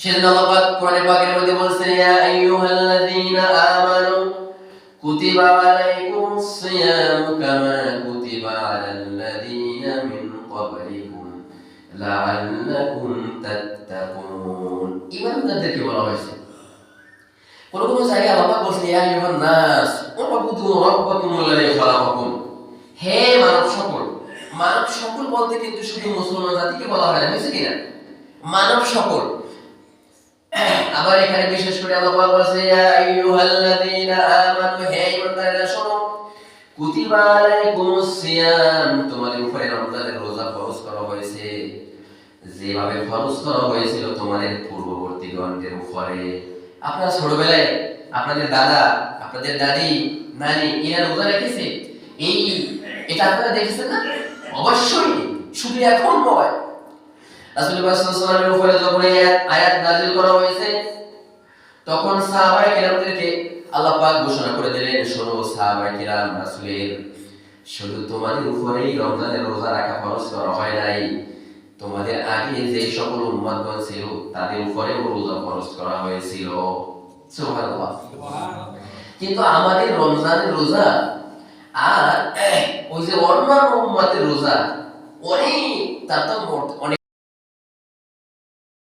সেজন্য আল্লাহ কোরআনে পাকের মধ্যে বলছেন, ইয়া আইয়ুহাল্লাযীনা আমানু কুতিবা আলাইকুমুস সিয়াম কামা কুতিবা আলাল্লাযীনা মিন ক্বাবলিকুম লাআল্লাকুম তাত্তাকুন। বলা হয়েছে, কোন কোন জায়গায় আল্লাহ বলছেন, ইয়া আইয়ুহান নাস উবুদু রাব্বাকুমুল্লাযী খালাকাকুম। হে মানব সকল মানব সকল বলতে কিন্তু শুধু মুসলমান জাতিকে বলা হয় না কিনা? মানব সকল আবার এখানে বিশেষ করে আল্লাহ পাক ইয়া আইয়ুহাল্লাযীনা আমানু, হে ঈমানদাররা, শোনো। কুতিবা আলাইকুমুস সিয়াম, তোমাদের উপরে রমজানের রোজা ফরজ করা হয়েছে। যেভাবে ফরজ করা হয়েছিল তোমাদের পূর্ববর্তী গণদের উপরে। আপনারা ছোটবেলায় আপনাদের দাদা, আপনাদের দাদি, নানি, এরা রোজা রেখেছে? এই, এটা আপনারা দেখেছেন না? অবশ্যই, শুধু এখন নয়। রাসূলুল্লাহ সাল্লাল্লাহু আলাইহি উপরে যখন এই আয়াত- নাযিল করা হয়েছে তখন সাহাবায়ে কেরামদেরকে আল্লাহ পাক ঘোষণা করে দিলেন শোনো সাহাবায়ে কেরাম রাসূলের শুধু তোমাদের উপরেই রমজানের রোজা রাখা ফরজ করা হয় নাই। তোমাদের আগে যে সকল উম্মতগণ ছিল তাদের উপরেও রোজা ফরজ করা হয়েছিল। সুবহানাল্লাহ। কিন্তু আমাদের রমজানের রোজা আর ওই যে অন্যান্য উম্মতের রোজা অনেক তার তো অনেক